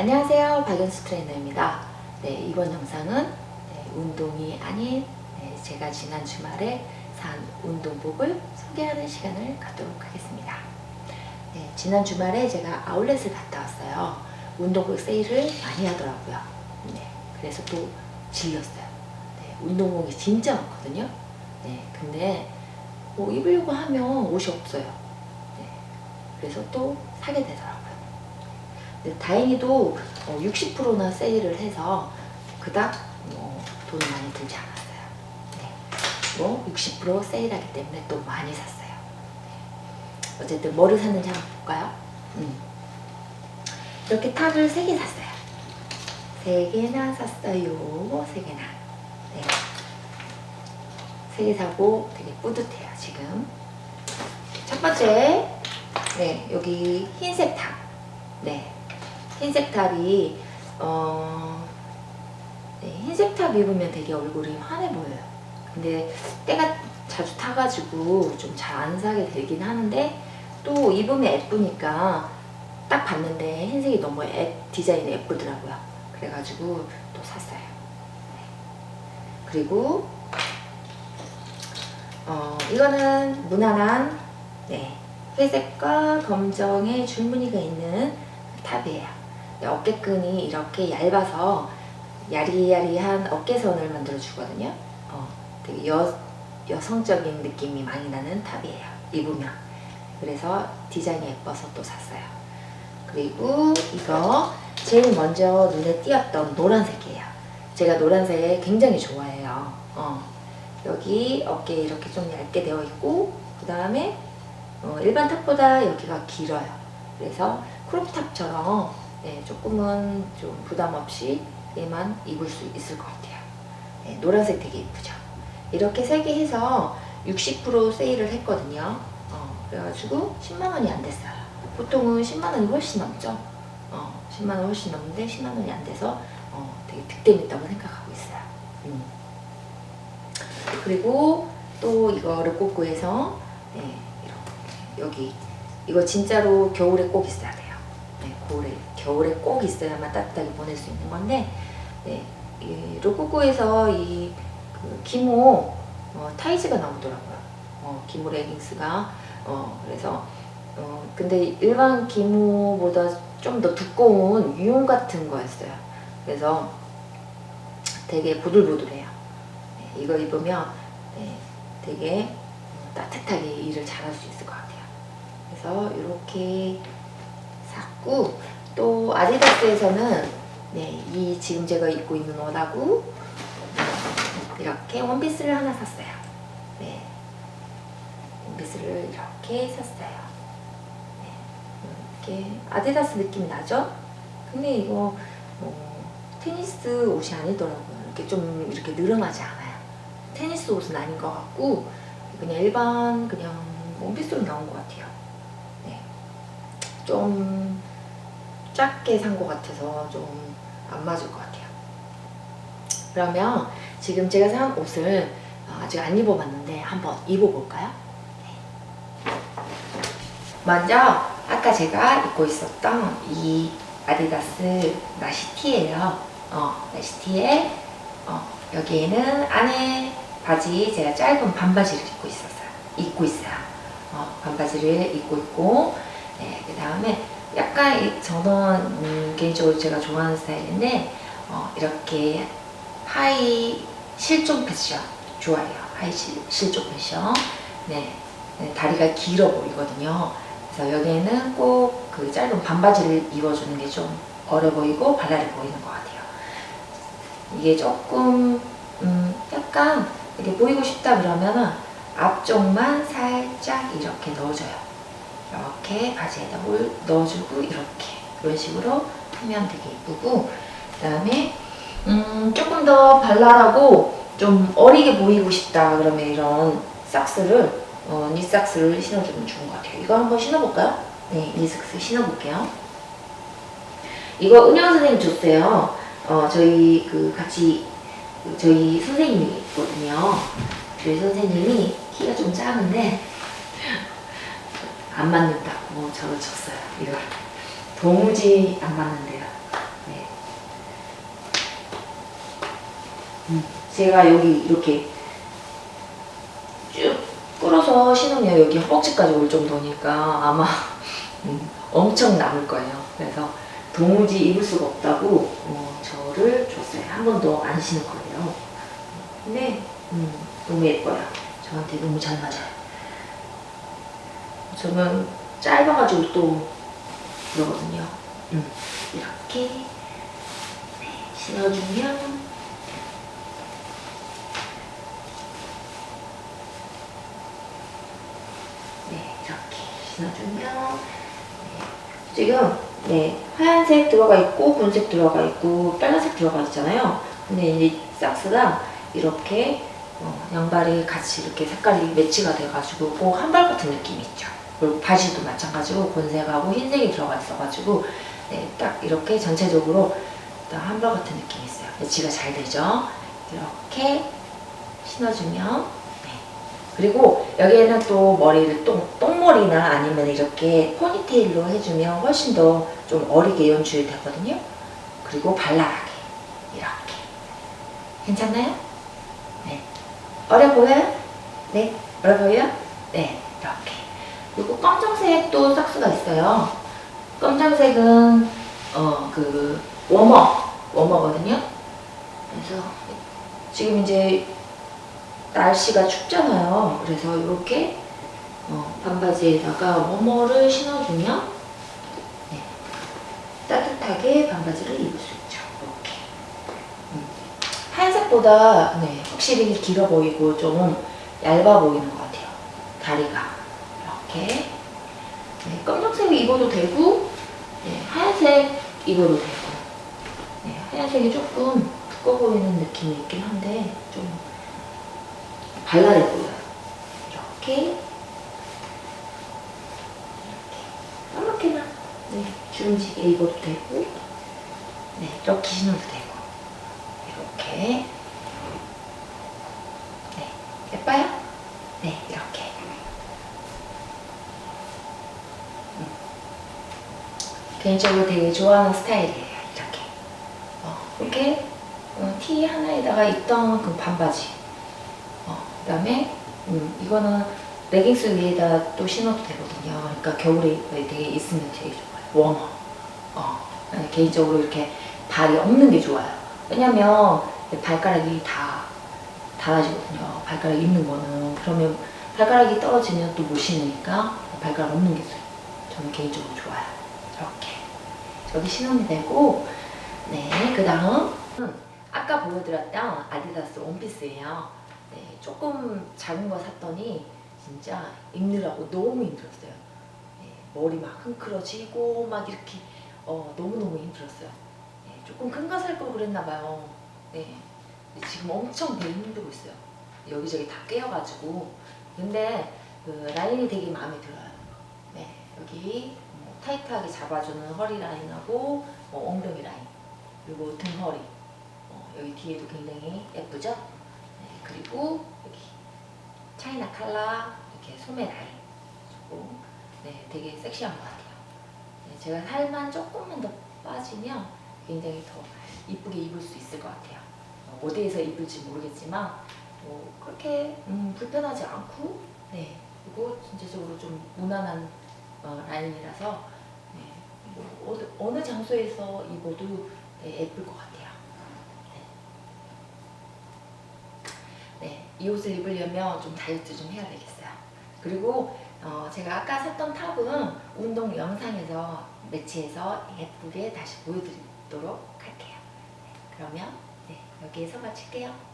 안녕하세요 박연수 트레이너입니다. 네, 이번 영상은 네, 운동이 아닌 네, 제가 지난 주말에 산 운동복을 소개하는 시간을 갖도록 하겠습니다. 네, 지난 주말에 제가 아울렛을 갔다 왔어요. 운동복 세일을 많이 하더라고요. 네, 그래서 또 질렸어요. 네, 운동복이 진짜 많거든요. 네, 근데 뭐 입으려고 하면 옷이 없어요. 네, 그래서 또 사게 되더라고요. 근데 다행히도 60%나 세일을 해서 그닥 뭐 돈이 많이 들지 않았어요. 네. 뭐60% 세일하기 때문에 또 많이 샀어요. 네. 어쨌든 뭐를 샀는지 한번 볼까요? 음. 이렇게 탑을 3개 샀어요. 3개나 샀어요. 3개나. 네. 3개 사고 되게 뿌듯해요, 지금. 첫 번째, 네, 여기 흰색 탑. 네. 흰색 탑이, 어, 네, 흰색 탑 입으면 되게 얼굴이 환해 보여요. 근데 때가 자주 타가지고 좀 잘 안 사게 되긴 하는데 또 입으면 예쁘니까 딱 봤는데 흰색이 너무 애, 디자인이 예쁘더라고요. 그래가지고 또 샀어요. 네. 그리고 어, 이거는 무난한 네, 회색과 검정의 줄무늬가 있는 탑이에요. 네, 어깨끈이 이렇게 얇아서 야리야리한 어깨선을 만들어 주거든요. 어, 되게 여, 여성적인 느낌이 많이 나는 탑이에요. 입으면. 그래서 디자인이 예뻐서 또 샀어요. 그리고 이거 제일 먼저 눈에 띄었던 노란색이에요. 제가 노란색 굉장히 좋아해요. 어, 여기 어깨 이렇게 좀 얇게 되어 있고 그 다음에 어, 일반 탑보다 여기가 길어요. 그래서 크롭탑처럼 네, 조금은 좀 부담 없이 얘만 입을 수 있을 것 같아요. 네, 노란색 되게 예쁘죠. 이렇게 세 개 해서 60% 세일을 했거든요. 어, 그래가지고 10만 원이 안 됐어요. 보통은 10만 원이 훨씬 넘죠. 어, 10만 원 훨씬 넘는데 10만 원이 안 돼서 어, 되게 득템 있다고 생각하고 있어요. 음. 그리고 또 이거를 꼭 구해서 네, 이렇게 여기 이거 진짜로 겨울에 꼭 있어야 돼요. 네, 겨울에 겨울에 꼭 있어야만 따뜻하게 보낼 수 있는 건데 네, 이 로코코에서 이 그 기모 어, 타이즈가 나오더라고요. 어, 기모 레깅스가 어, 그래서 어, 근데 일반 기모보다 좀 더 두꺼운 유용 같은 거였어요. 그래서 되게 부들부들해요. 네, 이거 입으면 네, 되게 따뜻하게 일을 잘할 수 있을 것 같아요. 그래서 이렇게 샀고 또 아디다스에서는 네, 이 지금 제가 입고 있는 옷하고 이렇게 원피스를 하나 샀어요. 네, 원피스를 이렇게 샀어요. 네, 이렇게 아디다스 느낌 나죠? 근데 이거 어, 테니스 옷이 아니더라고요. 이렇게 좀 이렇게 늘어나지 않아요. 테니스 옷은 아닌 것 같고 그냥 일반 그냥 원피스로 나온 것 같아요. 네, 좀 작게 산 것 같아서 좀 안 맞을 것 같아요. 그러면 지금 제가 산 옷을 어, 아직 안 입어봤는데 한번 입어볼까요? 네. 먼저 아까 제가 입고 있었던 이 아디다스 나시티예요. 어, 나시티에 어, 여기에는 안에 바지 제가 짧은 반바지를 입고 있었어요. 입고 있어요. 어, 반바지를 입고 있고 네, 그 다음에 약간 이- 저는 음, 개인적으로 제가 좋아하는 스타일인데 어, 이렇게 하이 실종 패션 좋아해요. 하이 실, 실종 패션. 네, 네, 다리가 길어 보이거든요. 그래서 여기에는 꼭 그 짧은 반바지를 입어주는 게 좀 어려 보이고 발랄해 보이는 것 같아요. 이게 조금 음, 약간 이렇게 보이고 싶다 그러면은 앞쪽만 살짝 이렇게 넣어줘요. 이렇게 바지에다 물 넣어주고 이렇게 이런 식으로 하면 되게 예쁘고 그 다음에 음, 조금 더 발랄하고 좀 어리게 보이고 싶다 그러면 이런 삭스를 어, 니삭스를 신어주면 좋은 것 같아요. 이거 한번 신어볼까요? 네, 니삭스 신어볼게요. 이거 은영 선생님 줬어요. 어, 저희 그 같이 그 저희 선생님이 있거든요. 저희 선생님이 키가 좀 작은데 안 맞는다고 적어줬어요. 뭐 이걸 도무지 안 맞는데요. 네. 음, 제가 여기 이렇게 쭉 끌어서 신으면 여기 허벅지까지 올 정도니까 아마 음, 엄청 남을 거예요. 그래서 도무지 입을 수가 없다고 어, 저를 줬어요. 한 번도 안 신을 거예요. 근데 음, 너무 예뻐요. 저한테 너무 잘 맞아요. 저는 짧아가지고 또 그러거든요. 음, 이렇게 네, 신어주면 네, 이렇게 신어주면 네, 지금 네, 하얀색 들어가 있고 분색 들어가 있고 빨간색 들어가 있잖아요. 근데 이제 삭스가 이렇게 어, 양발이 같이 이렇게 색깔이 매치가 돼가지고 꼭 한발 같은 느낌이 있죠. 바지도 마찬가지로 본색하고 흰색이 들어가 있어가지고 네, 딱 이렇게 전체적으로 딱 한발 같은 느낌이 있어요. 매치가 잘 되죠. 이렇게 신어주면 네. 그리고 여기에는 또 머리를 똥, 똥머리나 아니면 이렇게 포니테일로 해주면 훨씬 더 좀 어리게 연출이 되거든요. 그리고 발랄하게 이렇게 괜찮나요? 네. 어려 보여요? 네. 어려 보여요? 네. 그리고 검정색도 삭스가 있어요. 검정색은 어 그 워머 워머거든요. 그래서 지금 이제 날씨가 춥잖아요. 그래서 이렇게 어, 반바지에다가 워머를 신어주면 네, 따뜻하게 반바지를 입을 수 있죠. 이렇게 음. 하얀색보다 네, 확실히 길어 보이고 좀 얇아 보이는 것 같아요. 다리가 이렇게. 네, 검정색 입어도 되고 네, 하얀색 입어도 되고. 네, 하얀색이 조금 두꺼워 보이는 느낌이 있긴 한데 좀 발랄해 보여요. 이렇게. 이렇게. 아무렇게나 네, 주름지게 입어도 되고 네, 이렇게 신어도 되고. 이렇게. 네, 예뻐요? 네, 이렇게 음. 개인적으로 되게 좋아하는 스타일이에요. 이렇게 어, 이렇게 어, 티 하나에다가 입던 그 반바지 어, 그 다음에 음, 이거는 레깅스 위에다 또 신어도 되거든요. 그러니까 겨울에 되게 있으면 되게 좋아요. 웜어. 어, 네, 개인적으로 이렇게 발이 없는 게 좋아요. 왜냐면 발가락이 다 닿아지거든요. 발가락 있는 거는 그러면 발가락이 떨어지면 또 못 신으니까 발가락 없는 게 저는 개인적으로 좋아요. 이렇게 여기 신으면 되고 네, 그 다음 아까 보여드렸던 아디다스 원피스예요. 네, 조금 작은 거 샀더니 진짜 입느라고 너무 힘들었어요. 네, 머리 막 흥크러지고 막 이렇게 어, 너무너무 힘들었어요. 네, 조금 큰 거 살 걸 그랬나 봐요. 네, 지금 엄청 배이 힘들고 있어요. 여기저기 다 깨어가지고 근데 그 라인이 되게 마음에 들어요. 네, 여기 뭐 타이트하게 잡아주는 허리 라인하고 뭐 엉덩이 라인 그리고 등허리 어, 여기 뒤에도 굉장히 예쁘죠? 네, 그리고 여기 차이나 칼라 이렇게 소매 라인 주고 네, 되게 섹시한 것 같아요. 네, 제가 살만 조금만 더 빠지면 굉장히 더 이쁘게 입을 수 있을 것 같아요. 어, 어디에서 입을지 모르겠지만 뭐 그렇게 음, 불편하지 않고 네 그리고 전체적으로 좀 무난한 어, 라인이라서 네, 뭐 어느, 어느 장소에서 입어도 네, 예쁠 것 같아요. 네. 네, 이 옷을 입으려면 좀 다이어트 좀 해야 되겠어요. 그리고 어, 제가 아까 샀던 탑은 운동 영상에서 매치해서 예쁘게 다시 보여드리도록 할게요. 네, 그러면 네, 여기에서 마칠게요.